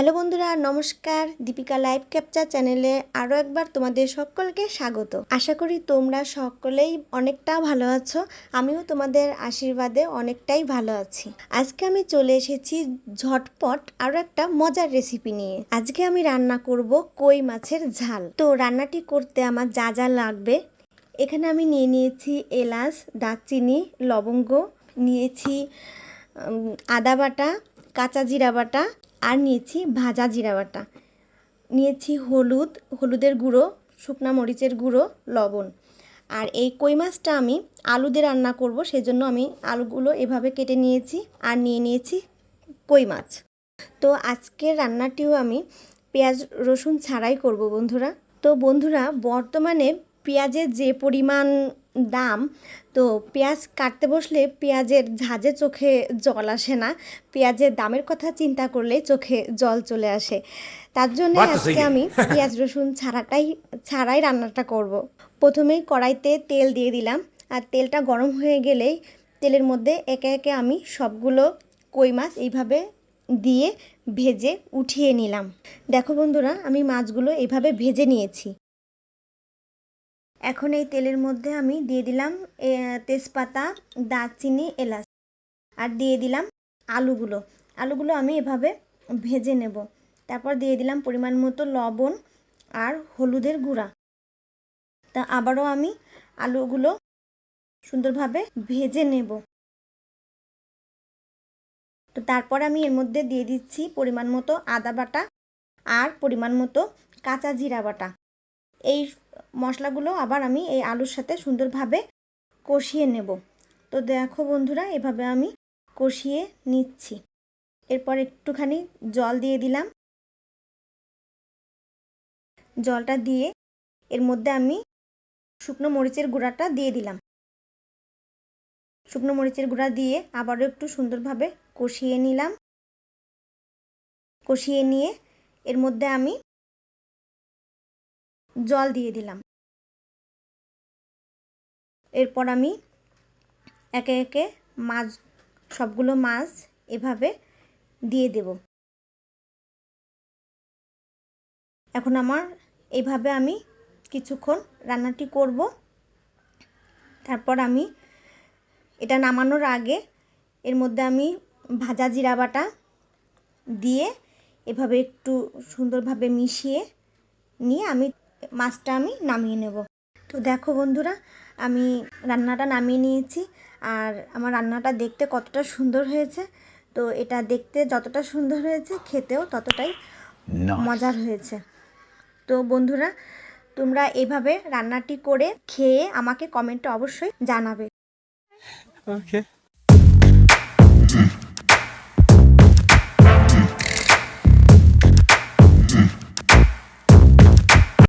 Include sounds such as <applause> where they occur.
Hello বন্ধুরা, নমস্কার। Deepika live capture চ্যানেলে আরও একবার তোমাদের সকলকে স্বাগত। আশা করি তোমরা সকলেই অনেকটা ভালো আছো, আমিও তোমাদের আশীর্বাদে অনেকটাই ভালো আছি। আজকে আমি চলে এসেছি ঝটপট আরও একটা মজার রেসিপি নিয়ে। আজকে আমি রান্না করব কই মাছের ঝাল। তো রান্নাটি করতে আমার যা যা লাগবে, এখানে আমি নিয়ে নিয়েছি এলাচ, দারচিনি, লবঙ্গ, নিয়েছি আদা বাটা, কাঁচা জিরা বাটা আর নিয়েছি ভাজা জিরা বাটা। নিয়েছি হলুদ, হলুদের গুঁড়ো, শুকনা মরিচের গুঁড়ো, লবণ। আর এই কই মাছটা আমি আলু দিয়ে রান্না করব, সেজন্য আমি আলুগুলো এভাবে কেটে নিয়েছি আর নিয়ে নিয়েছি কই মাছ। তো আজকের রান্নাটিও আমি পেঁয়াজ, রসুন ছাড়াই করব বন্ধুরা। তো বন্ধুরা, বর্তমানে পেঁয়াজের যে পরিমাণ দাম তো পেঁয়াজ কাটতে বসলে পেঁয়াজের ঝাঁজে চোখে জল আসে না। পেঁয়াজের দামের কথা চিন্তা করলে চোখে জল চলে আসে। তার জন্য আজকে আমি <laughs> পেঁয়াজ রসুন ছাড়াটাই ছাড়াই রান্নাটা করব। প্রথমেই কড়াইতে তেল দিয়ে দিলাম। আর তেলটা গরম হয়ে গেলেই তেলের মধ্যে একে একে আমি সবগুলো কই মাছ এইভাবে দিয়ে ভেজে উঠিয়ে নিলাম। দেখো বন্ধুরা আমি মাছগুলো এইভাবে ভেজে নিয়েছি। এখন এই তেলের মধ্যে আমি দিয়ে দিলাম তেজপাতা, দারচিনি, এলাচ, আর দিয়ে দিলাম আলুগুলো। আলুগুলো আমি এভাবে ভেজে নেব। তারপর দিয়ে দিলাম পরিমাণ মতো লবণ আর হলুদের গুঁড়া। তা আবারও আমি আলুগুলো সুন্দরভাবে ভেজে নেব। তো তারপর আমি এর মধ্যে দিয়ে দিচ্ছি পরিমাণ মতো আদা বাটা আর পরিমাণ মতো কাঁচা জিরা বাটা। এই মশলাগুলো আবার আমি এই আলুর সাথে সুন্দরভাবে কষিয়ে নেব। তো দেখো বন্ধুরা, এভাবে আমি কষিয়ে নিচ্ছি। এরপর একটুখানি জল দিয়ে দিলাম। জলটা দিয়ে এর মধ্যে আমি শুকনো মরিচের গুঁড়াটা দিয়ে দিলাম। শুকনো মরিচের গুঁড়া দিয়ে আবারও একটু সুন্দরভাবে কষিয়ে নিলাম। কষিয়ে নিয়ে এর মধ্যে আমি জল দিয়ে দিলাম। এরপর আমি একে একে মাছ, সবগুলো মাছ এভাবে দিয়ে দেব। এখন আমার এইভাবে আমি কিছুক্ষণ রান্নাটি করব। তারপর আমি এটা নামানোর আগে এর মধ্যে আমি ভাজা জিরা বাটা দিয়ে এভাবে একটু সুন্দরভাবে মিশিয়ে নিয়ে আমি মাছটা আমি নামিয়ে নেব। তো দেখো বন্ধুরা আমি রান্নাটা নামিয়ে নিয়েছি আর আমার রান্নাটা দেখতে কতটা সুন্দর হয়েছে। তো এটা দেখতে যতটা সুন্দর হয়েছে খেতেও ততটাই মজার হয়েছে। তো বন্ধুরা তোমরা এভাবে রান্নাটি করে খেয়ে আমাকে কমেন্টে অবশ্যই জানাবে। Okay.